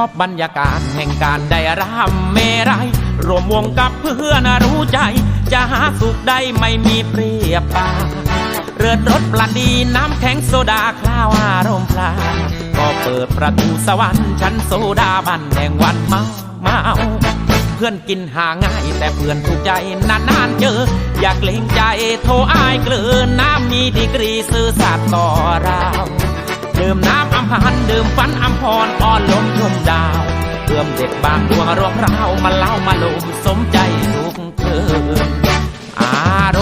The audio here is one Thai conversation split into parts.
อบบรรยากาศแห่งการได้รำเมรัยรวมวงกับเพื่อนรู้ใจ จะหาสุขได้ไม่มีเปรียบปาเรือดรถปลาดีน้ำแข็งโซดาคล้าวอารมณ์พลาก็เปิดประตูสวรรค์ชั้นโซดาบันแห่งวันเมาเมาเพื่อนกินหาง่ายแต่เพื่อนถูกใจนานๆเจอ อยากเกรงใจโทรอายเกลือน้ำมีดีกรีซื่อสัตย์ต่อเรา ดื่มน้ำอัมพันดื่มฝันอัมพรอ่อนลมชมดาวเพื่อมเด็กบางดวงรวงราวมาเล่ามาลุมสมใจทุกคืนอาร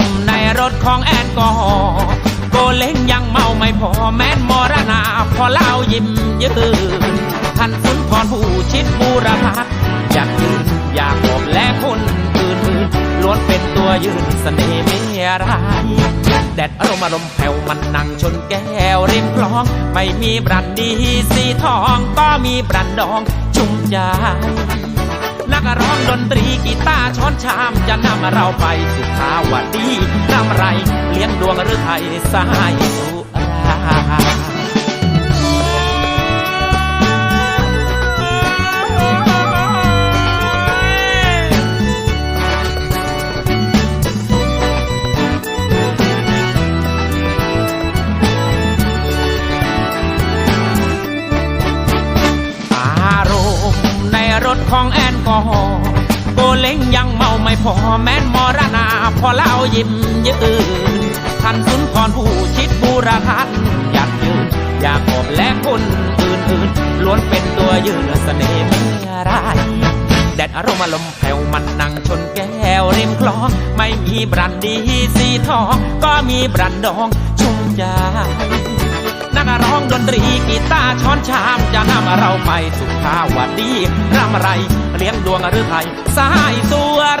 มณ์ในรถของแอนกอฮอล์โกเล้งยังเมาไม่พอแม้นมรณาพอเล่ายิ้มยืนท่านสุนทรผู้ชิดบูรพัฒอยากยืนอยากบอกและคนอื่นๆล้วนเป็นตัวยืนเสน่ห์ไม่ร้าย แดดอารมณ์อารมณ์แผ่วมันนั่งชนแก้วริมคลอง ไม่มีบรันดีสีทองก็มีบรันดองชุ่มใจนักร้องดนตรีกีตาร์ช้อนชามจะนำเราไปสุขาวดีรำไร เลี้ยงดวงหรือไทยสายสุรา รถของแอนกอฮอล์โกเล้งยังเมาไม่พอแม้นมรณาพอเล่ายิ้มยืนท่านสุนทรผู้ชิดบูรพันอยากยืนอยากขอบและคนอื่นๆล้วนเป็นตัวยืนเสน่ห์ไม่ร้แดดอารมณ์อารมณ์แผ่วมันนั่งชนแก้วริมคลอง ไม่มีบรันดีสีทอง ก็มีบรันดองชุ่มใจ นักร้องดนตรีกีตาร์ช้อนชามจะนำเราไปสุขาวดีรำไร เลี้ยงดวงหรือไทยสายสัวย